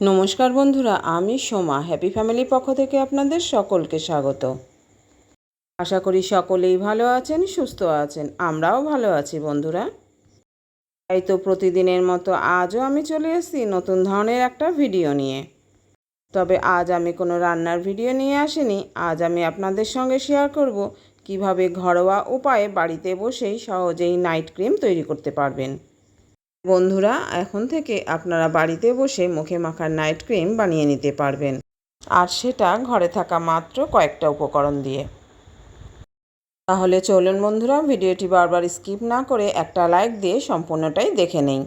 নমস্কার বন্ধুরা, আমি সোমা। হ্যাপি ফ্যামিলির পক্ষ থেকে আপনাদের সকলকে স্বাগত। আশা করি সকলেই ভালো আছেন, সুস্থ আছেন। আমরাও ভালো আছি বন্ধুরা। তাই তো প্রতিদিনের মতো আজও আমি চলে এসেছি নতুন ধরনের একটা ভিডিও নিয়ে। তবে আজ আমি কোনো রান্নার ভিডিও নিয়ে আসিনি। আজ আমি আপনাদের সঙ্গে শেয়ার করব কীভাবে ঘরোয়া উপায়ে বাড়িতে বসেই সহজেই নাইট ক্রিম তৈরি করতে পারবেন। বন্ধুরা, এখন থেকে আপনারা বাড়িতে বসে মুখে মাখার নাইট ক্রিম বানিয়ে নিতে পারবেন। আর সেটা ঘরে থাকা মাত্র কয়েকটা উপকরণ দিয়ে। তাহলে চলুন বন্ধুরা, ভিডিওটি বারবার স্কিপ না করে একটা লাইক দিয়ে সম্পূর্ণটাই দেখে নেই।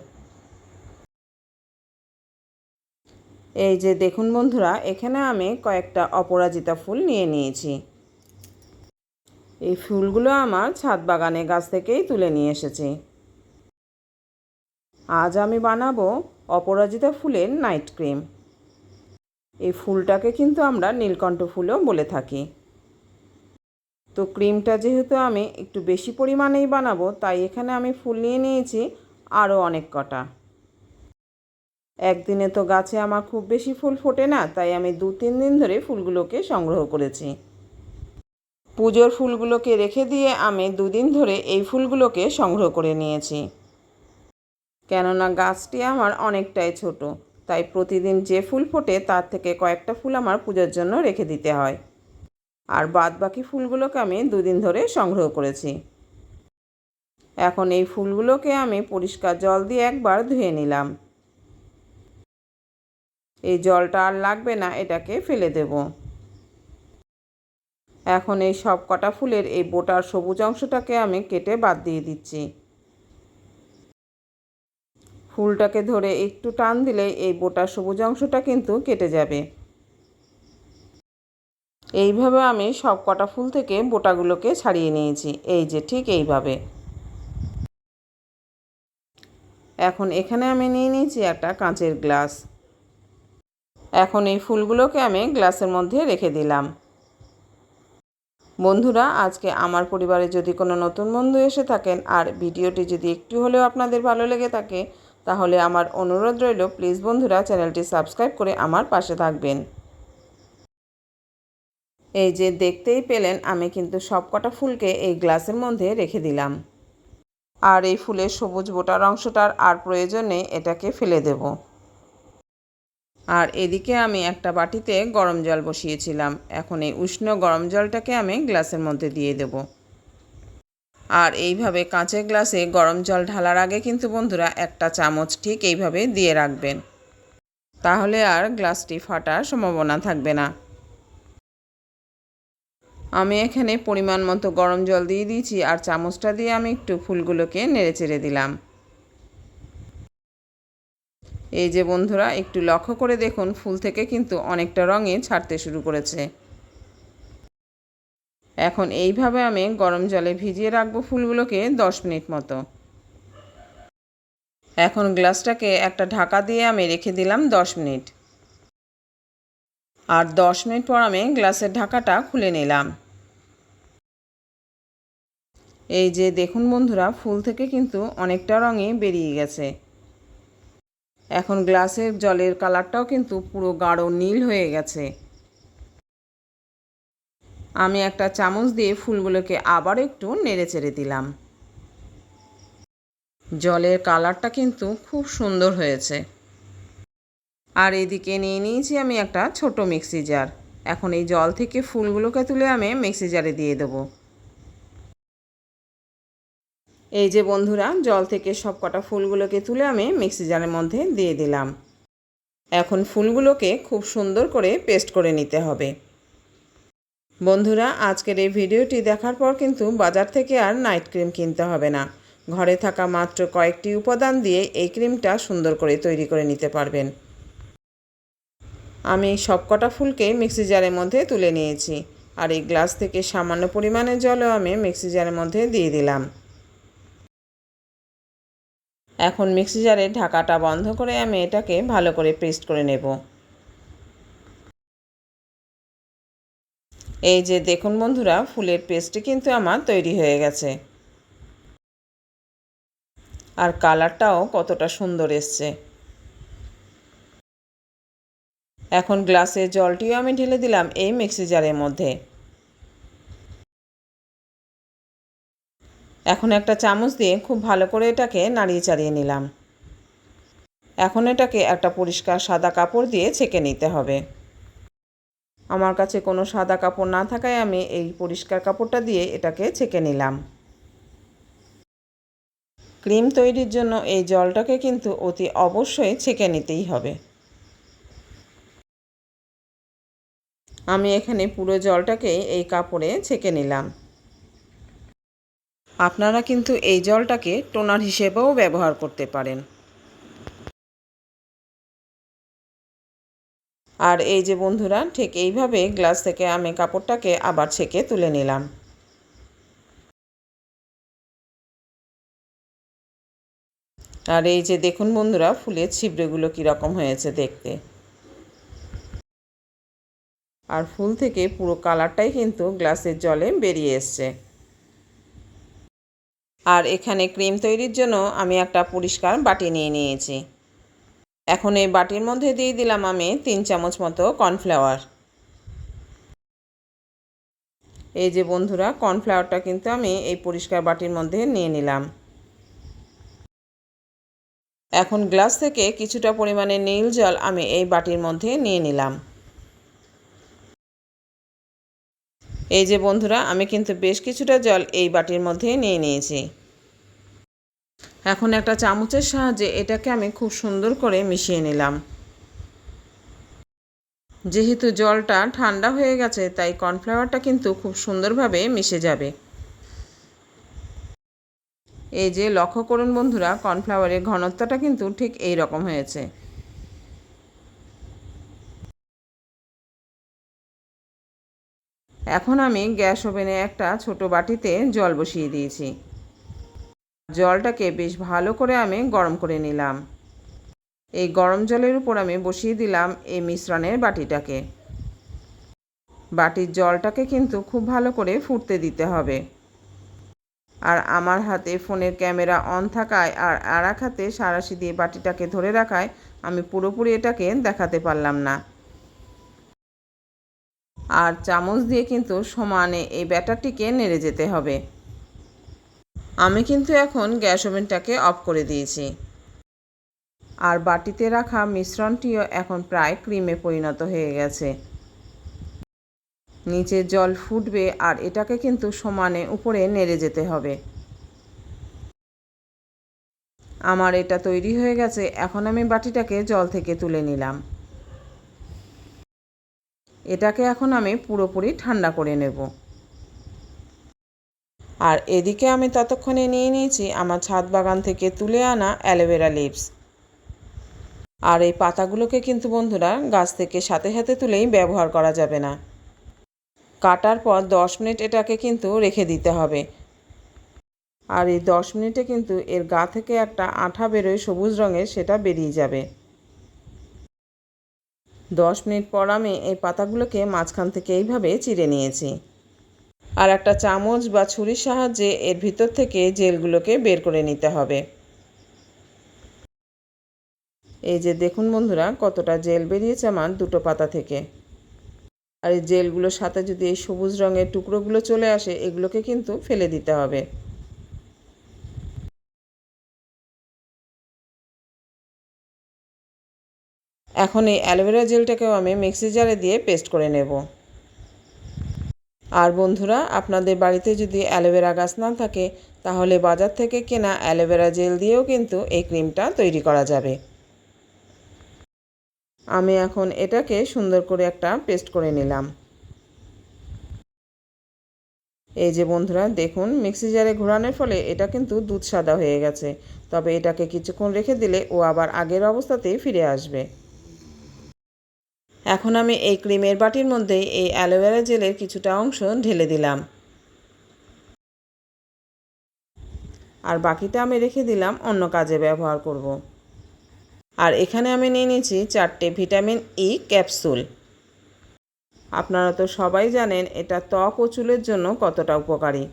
এই যে দেখুন বন্ধুরা, এখানে আমি কয়েকটা অপরাজিতা ফুল নিয়ে নিয়েছি। এই ফুলগুলো আমার ছাদ বাগানে গাছ থেকেই তুলে নিয়ে এসেছি। আজ আমি বানাবো অপরাজিতা ফুলের নাইট ক্রিম। এই ফুলটাকে কিন্তু আমরা নীলকণ্ঠ ফুলও বলে থাকি। তো ক্রিমটা যেহেতু আমি একটু বেশি পরিমাণেই বানাবো, তাই এখানে আমি ফুল নিয়ে নিয়েছি আরও অনেক কটা। একদিনে তো গাছে আমার খুব বেশি ফুল ফোটে না, তাই আমি দু তিন দিন ধরে ফুলগুলোকে সংগ্রহ করেছি। পুজোর ফুলগুলোকে রেখে দিয়ে আমি দুদিন ধরে এই ফুলগুলোকে সংগ্রহ করে নিয়েছি। কেননা গাছটি আমার অনেকটাই ছোট, তাই প্রতিদিন যে ফুল ফোটে তার থেকে কয়েকটা ফুল আমার পুজোর জন্য রেখে দিতে হয়। আর বাদ বাকি ফুলগুলোকে আমি দুদিন ধরে সংগ্রহ করেছি। এখন এই ফুলগুলোকে আমি পরিষ্কার জল দিয়ে একবার ধুয়ে নিলাম। এই জলটা আর লাগবে না, এটাকে ফেলে দেব। এখন এই সব কটা ফুলের এই বোটার সবুজ অংশটাকে আমি কেটে বাদ দিয়ে দিচ্ছি। ফুলটাকে ধরে একটু টান দিলে এই বোটা সবুজ অংশটা কিন্তু কেটে যাবে। এইভাবে আমি সব কটা ফুল থেকে বোটাগুলোকে ছাড়িয়ে নিয়েছি। এই যে ঠিক এইভাবে। এখন এখানে আমি নিয়ে নিয়েছি একটা কাঁচের গ্লাস। এখন এই ফুলগুলোকে আমি গ্লাসের মধ্যে রেখে দিলাম। বন্ধুরা, আজকে আমার পরিবারে যদি কোনো নতুন বন্ধু এসে থাকেন আর ভিডিওটি যদি একটু হলেও আপনাদের ভালো লেগে থাকে তাহলে আমার অনুরোধ রইল প্লিজ বন্ধুরা চ্যানেলটি সাবস্ক্রাইব করে আমার পাশে থাকবেন। এই যে দেখতেই পেলেন, আমি কিন্তু সব কটা ফুলকে এই গ্লাসের মধ্যে রেখে দিলাম। আর এই ফুলের সবুজ বোটার অংশটার আর প্রয়োজন এটাকে ফেলে দেব। আর এদিকে আমি একটা বাটিতে গরম জল বসিয়েছিলাম। এখন এই উষ্ণ গরম জলটাকে আমি গ্লাসের মধ্যে দিয়ে দেবো। আর এইভাবে কাঁচের গ্লাসে গরম জল ঢালার আগে কিন্তু বন্ধুরা একটা চামচ ঠিক এইভাবে দিয়ে রাখবেন। তাহলে আর গ্লাসটি ফাটার সম্ভাবনা থাকবে না। আমি এখানে পরিমাণ মতো গরম জল দিয়ে দিয়েছি আর চামচটা দিয়ে আমি একটু ফুলগুলোকে নেড়ে চেড়ে দিলাম। এই যে বন্ধুরা, একটু লক্ষ্য করে দেখুন, ফুল থেকে কিন্তু অনেকটা রঙে ছাড়তে শুরু করেছে। এখন এইভাবে আমি গরম জলে ভিজিয়ে রাখব ফুলগুলোকে দশ মিনিট মতো। এখন গ্লাসটাকে একটা ঢাকা দিয়ে আমি রেখে দিলাম দশ মিনিট। আর দশ মিনিট পর আমি গ্লাসের ঢাকাটা খুলে নিলাম। এই যে দেখুন বন্ধুরা, ফুল থেকে কিন্তু অনেকটা রঙে বেরিয়ে গেছে। এখন গ্লাসের জলের কালারটাও কিন্তু পুরো গাঢ় নীল হয়ে গেছে। আমি একটা চামচ দিয়ে ফুলগুলোকে আবার একটু নেড়ে চেড়ে দিলাম। জলের কালারটা কিন্তু খুব সুন্দর হয়েছে। আর এদিকে নিয়ে নিয়েছি আমি একটা ছোট মিক্সি জার। এখন এই জল থেকে ফুলগুলোকে তুলে আমি মিক্সি জারে দিয়ে দেবো। এই যে বন্ধুরা, জল থেকে সব কটা ফুলগুলোকে তুলে আমি মিক্সি জারের মধ্যে দিয়ে দিলাম। এখন ফুলগুলোকে খুব সুন্দর করে পেস্ট করে নিতে হবে। বন্ধুরা, আজকের এই ভিডিওটি দেখার পর কিন্তু বাজার থেকে আর নাইট ক্রিম কিনতে হবে না। ঘরে থাকা মাত্র কয়েকটি উপাদান দিয়ে এই ক্রিমটা সুন্দর করে তৈরি করে নিতে পারবেন। আমি সবকটা ফুলকে মিক্সি জারের মধ্যে তুলে নিয়েছি আর এই গ্লাস থেকে সামান্য পরিমাণে জলও আমি মিক্সি জারের মধ্যে দিয়ে দিলাম। এখন মিক্সি জারের ঢাকাটা বন্ধ করে আমি এটাকে ভালো করে পেস্ট করে নেব। এই যে দেখুন বন্ধুরা, ফুলের পেস্টটি কিন্তু আমার তৈরি হয়ে গেছে। আর কালারটাও কতটা সুন্দর এসছে। এখন গ্লাসের জলটিও আমি ঢেলে দিলাম এই মিক্সি জারের মধ্যে। এখন একটা চামচ দিয়ে খুব ভালো করে এটাকে নাড়িয়ে চাড়িয়ে নিলাম। এখন এটাকে একটা পরিষ্কার সাদা কাপড় দিয়ে ছেঁকে নিতে হবে। আমার কাছে কোনো সাদা কাপড় না থাকায় আমি এই পরিষ্কার কাপড়টা দিয়ে এটাকে ছেঁকে নিলাম। ক্রিম তৈরির জন্য এই জলটাকে কিন্তু অতি অবশ্যই ছেঁকে নিতেই হবে। আমি এখানে পুরো জলটাকে এই কাপড়ে ছেঁকে নিলাম। আপনারা কিন্তু এই জলটাকে টোনার হিসেবেও ব্যবহার করতে পারেন। আর এই যে বন্ধুরা, ঠিক এইভাবে গ্লাস থেকে আমি কাপড়টাকে আবার ছেঁকে তুলে নিলাম। আর এই যে দেখুন বন্ধুরা, ফুলের ছিবড়েগুলো কীরকম হয়েছে দেখতে। আর ফুল থেকে পুরো কালারটাই কিন্তু গ্লাসের জলে বেরিয়ে এসছে। আর এখানে ক্রিম তৈরির জন্য আমি একটা পরিষ্কার বাটি নিয়ে নিয়েছি। এখন এই বাটির মধ্যে দিয়ে দিলাম আমি তিন চামচ মতো কর্নফ্লাওয়ার। এই যে বন্ধুরা, কর্নফ্লাওয়ারটা কিন্তু আমি এই পরিষ্কার বাটির মধ্যে নিয়ে নিলাম। এখন গ্লাস থেকে কিছুটা পরিমাণে নীল জল আমি এই বাটির মধ্যে নিয়ে নিলাম। এই যে বন্ধুরা, আমি কিন্তু বেশ কিছুটা জল এই বাটির মধ্যে নিয়ে নিয়েছি। এখন একটা চামচের সাহায্যে এটাকে আমি খুব সুন্দর করে মিশিয়ে নিলাম। যেহেতু জলটা ঠান্ডা হয়ে গেছে, তাই কর্নফ্লাওয়ারটা কিন্তু খুব সুন্দরভাবে মিশে যাবে। এই যে লক্ষ্য করুন বন্ধুরা, কর্নফ্লাওয়ারের ঘনত্বটা কিন্তু ঠিক এই রকম হয়েছে। এখন আমি গ্যাস ওভেনে একটা ছোট বাটিতে জল বসিয়ে দিয়েছি। জলটাকে বেশ ভালো করে আমি গরম করে নিলাম। এই গরম জলের উপর আমি বসিয়ে দিলাম এই মিশ্রণের বাটিটাকে। বাটির জলটাকে কিন্তু খুব ভালো করে ফুটতে দিতে হবে। আর আমার হাতে ফোনের ক্যামেরা অন থাকায় আর আর এক হাতে সারাশি দিয়ে বাটিটাকে ধরে রাখায় আমি পুরোপুরি এটাকে দেখাতে পারলাম না। আর চামচ দিয়ে কিন্তু সমানে এই ব্যাটারটিকে নেড়ে যেতে হবে। আমি কিন্তু এখন গ্যাস ওভেনটাকে অফ করে দিয়েছি। আর বাটিতে রাখা মিশ্রণটিও এখন প্রায় ক্রিমে পরিণত হয়ে গেছে। নিচে জল ফুটবে আর এটাকে কিন্তু সমানে উপরে নেড়ে যেতে হবে। আমার এটা তৈরি হয়ে গেছে, এখন আমি বাটিটাকে জল থেকে তুলে নিলাম। এটাকে এখন আমি পুরোপুরি ঠান্ডা করে নেব। আর এদিকে আমি ততক্ষণে নিয়ে নিয়েছি আমার ছাদ বাগান থেকে তুলে আনা অ্যালোভেরা লিভস। আর এই পাতাগুলোকে কিন্তু বন্ধুরা গাছ থেকে সাথে সাথে তুলেই ব্যবহার করা যাবে না। কাটার পর দশ মিনিট এটাকে কিন্তু রেখে দিতে হবে। আর এই দশ মিনিটে কিন্তু এর গা থেকে একটা আঠা বেরোয় সবুজ রঙের সেটা বেরিয়ে যাবে। দশ মিনিট পর আমি এই পাতাগুলোকে মাঝখান থেকে এইভাবে চিড়ে নিয়েছি। আর একটা চামচ বা ছুরির সাহায্যে এর ভিতর থেকে জেলগুলোকে বের করে নিতে হবে। এই যে দেখুন বন্ধুরা, কতটা জেল বেরিয়েছে আমার দুটো পাতা থেকে। আর এই জেলগুলোর সাথে যদি এই সবুজ রঙের টুকরোগুলো চলে আসে, এগুলোকে কিন্তু ফেলে দিতে হবে। এখন এই অ্যালোভেরা জেলটাকেও আমি মিক্সি জারে দিয়ে পেস্ট করে নেব। আর বন্ধুরা, আপনাদের বাড়িতে যদি অ্যালোভেরা গাছ না থাকে, তাহলে বাজার থেকে কেনা অ্যালোভেরা জেল দিয়েও কিন্তু এই ক্রিমটা তৈরি করা যাবে। আমি এখন এটাকে সুন্দর করে একটা পেস্ট করে নিলাম। এই যে বন্ধুরা, দেখুন, মিক্সি জারে ঘোরানোর ফলে এটা কিন্তু দুধ সাদা হয়ে গেছে। তবে এটাকে কিছুক্ষণ রেখে দিলে ও আবার আগের অবস্থাতেই ফিরে আসবে। এখন আমি এই ক্রিমের বাটির মধ্যে এই অ্যালোভেরা জেলের কিছুটা অংশ ঢেলে দিলাম। আর বাকিটা আমি রেখে দিলাম অন্য কাজে ব্যবহার করব। আর এখানে আমি নিয়ে নিয়েছি চারটে ভিটামিন ই ক্যাপসুল। আপনারা তো সবাই জানেন এটা ত্বক ও চুলের জন্য কতটা উপকারী।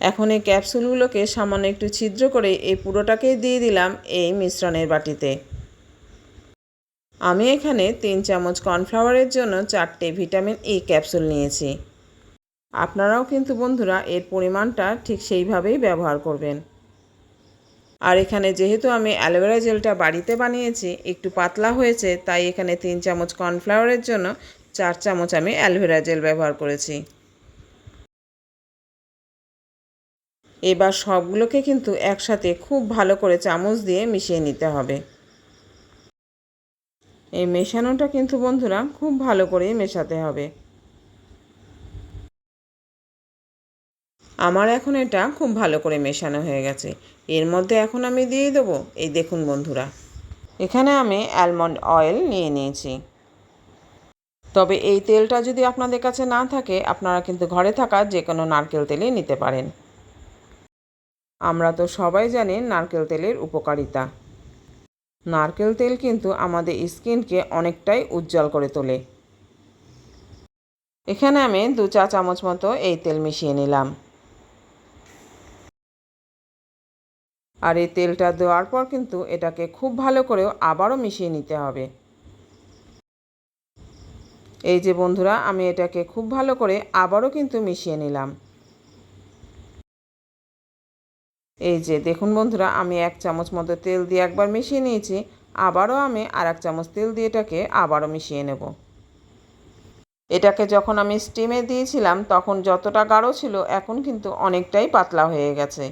এখন এই ক্যাপসুলগুলোকে সামান্য একটু ছিদ্র করে এই পুরোটাকে দিয়ে দিলাম এই মিশ্রণের বাটিতে। আমি এখানে তিন চামচ কর্নফ্লাওয়ারের জন্য চারটে ভিটামিন ই ক্যাপসুল নিয়েছি। আপনারাও কিন্তু বন্ধুরা এর পরিমাণটা ঠিক সেইভাবেই ব্যবহার করবেন। আর এখানে যেহেতু আমি অ্যালোভেরা জেলটা বাড়িতে বানিয়েছি, একটু পাতলা হয়েছে, তাই এখানে তিন চামচ কর্নফ্লাওয়ারের জন্য চার চামচ আমি অ্যালোভেরা জেল ব্যবহার করেছি। এবার সবগুলোকে কিন্তু একসাথে খুব ভালো করে চামচ দিয়ে মিশিয়ে নিতে হবে। এই মেশানোটা কিন্তু বন্ধুরা খুব ভালো করেই মেশাতে হবে। আমার এখন এটা খুব ভালো করে মেশানো হয়ে গেছে। এর মধ্যে এখন আমি দিয়ে দেবো। এই দেখুন বন্ধুরা। এখানে আমি অ্যালমন্ড অয়েল নিয়ে নিয়েছি। তবে এই তেলটা যদি আপনাদের কাছে না থাকে, আপনারা কিন্তু ঘরে থাকা যে কোনো নারকেল তেলই নিতে পারেন। আমরা তো সবাই জানি নারকেল তেলের উপকারিতা। নারকেল তেল কিন্তু আমাদের স্কিনকে অনেকটাই উজ্জ্বল করে তোলে। এখানে আমি দু চা চামচ মতো এই তেল মিশিয়ে নিলাম। আর এই তেলটা দেওয়ার পর কিন্তু এটাকে খুব ভালো করেও আবারও মিশিয়ে নিতে হবে। এই যে বন্ধুরা, আমি এটাকে খুব ভালো করে আবারও কিন্তু মিশিয়ে নিলাম। এই যে, দেখুন বন্ধুরা, আমি এক চামচ মতো তেল দিয়ে একবার মিশিয়ে নিয়েছি। আবারও আমি আর এক চামচ তেল দিয়ে এটাকে আবারও মিশিয়ে নেব। এটাকে যখন আমি স্টিমে দিয়েছিলাম, তখন যতটা গাঢ় ছিল, এখন কিন্তু অনেকটাই পাতলা হয়ে গেছে।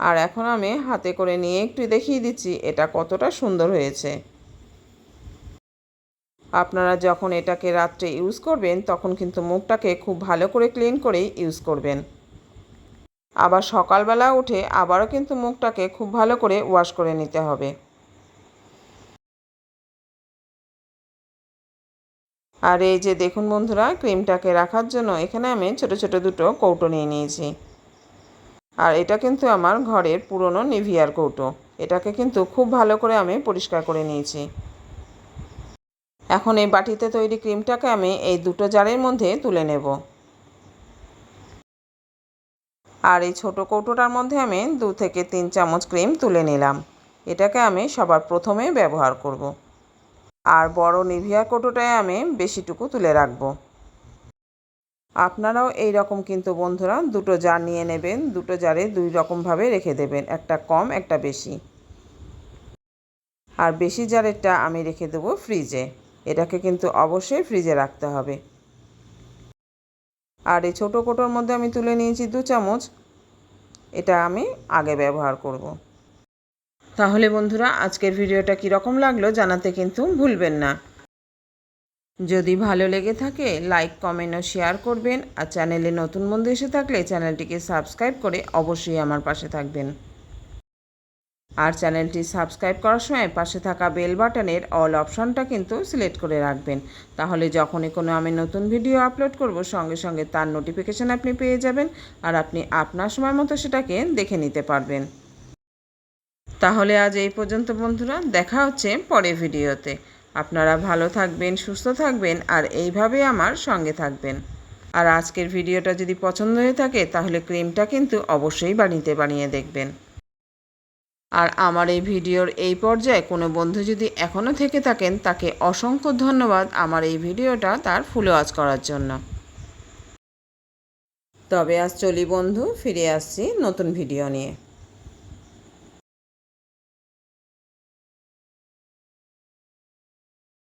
আর এখন আমি হাতে করে নিয়ে একটু দেখিয়ে দিচ্ছি, এটা কতটা সুন্দর হয়েছে। আপনারা যখন এটাকে রাত্রে ইউজ করবেন, তখন কিন্তু মুখটাকে খুব ভালো করে ক্লিন করেই ইউজ করবেন। আবার সকালবেলা উঠে আবারও কিন্তু মুখটাকে খুব ভালো করে ওয়াশ করে নিতে হবে। আর এই যে দেখুন বন্ধুরা, ক্রিমটাকে রাখার জন্য এখানে আমি ছোট ছোট দুটো কৌটো নিয়ে নিয়েছি। আর এটা কিন্তু আমার ঘরের পুরনো নিভিয়ার কৌটো। এটাকে কিন্তু খুব ভালো করে আমি পরিষ্কার করে নিয়েছি। এখন এই বাটিতে তৈরি ক্রিমটাকে আমি এই দুটো জারের মধ্যে তুলে নেব। আর এই ছোট কৌটোটার মধ্যে আমি দু থেকে তিন চামচ ক্রিম তুলে নিলাম। এটাকে আমি সবার প্রথমে ব্যবহার করব। আর বড় নিভিয়া কৌটোটায় আমি বেশিটুকু তুলে রাখব। আপনারাও এই রকম কিন্তু বন্ধুরা দুটো জার নিয়ে নেবেন। দুটো জারে দুই রকমভাবে রেখে দেবেন, একটা কম, একটা বেশি। আর বেশি জারেরটা আমি রেখে দেবো ফ্রিজে। এটাকে কিন্তু অবশ্যই ফ্রিজে রাখতে হবে। আর এই ছোটো কোটোর মধ্যে আমি তুলে নিয়েছি দু চামচ। এটা আমি আগে ব্যবহার করব। তাহলে বন্ধুরা, আজকের ভিডিওটা কীরকম লাগল জানাতে কিন্তু ভুলবেন না। যদি ভালো লেগে থাকে, লাইক, কমেন্ট ও শেয়ার করবেন। আর চ্যানেলে নতুন বন্ধু এসে থাকলে চ্যানেলটিকে সাবস্ক্রাইব করে অবশ্যই আমার পাশে থাকবেন। আর চ্যানেলটি সাবস্ক্রাইব করার সময় পাশে থাকা বেল বাটনের অল অপশনটা কিন্তু সিলেক্ট করে রাখবেন। তাহলে যখনই কোনো আমি নতুন ভিডিও আপলোড করব, সঙ্গে সঙ্গে তার নোটিফিকেশান আপনি পেয়ে যাবেন আর আপনি আপনার সময় মতো সেটাকে দেখে নিতে পারবেন। তাহলে আজ এই পর্যন্ত বন্ধুরা, দেখা হচ্ছে পরে ভিডিওতে। আপনারা ভালো থাকবেন, সুস্থ থাকবেন আর এইভাবে আমার সঙ্গে থাকবেন। আর আজকের ভিডিওটা যদি পছন্দ হয়ে থাকে, তাহলে ক্রিমটা কিন্তু অবশ্যই বাড়িতে বানিয়ে দেখবেন। আর আমার এই ভিডিওর এই পর্যায়ে কোনো বন্ধু যদি এখনও থেকে থাকেন, তাকে অসংখ্য ধন্যবাদ আমার এই ভিডিওটা তার ফুল ওয়াচ করার জন্য। তবে আজ চলি বন্ধু, ফিরে আসছি নতুন ভিডিও নিয়ে।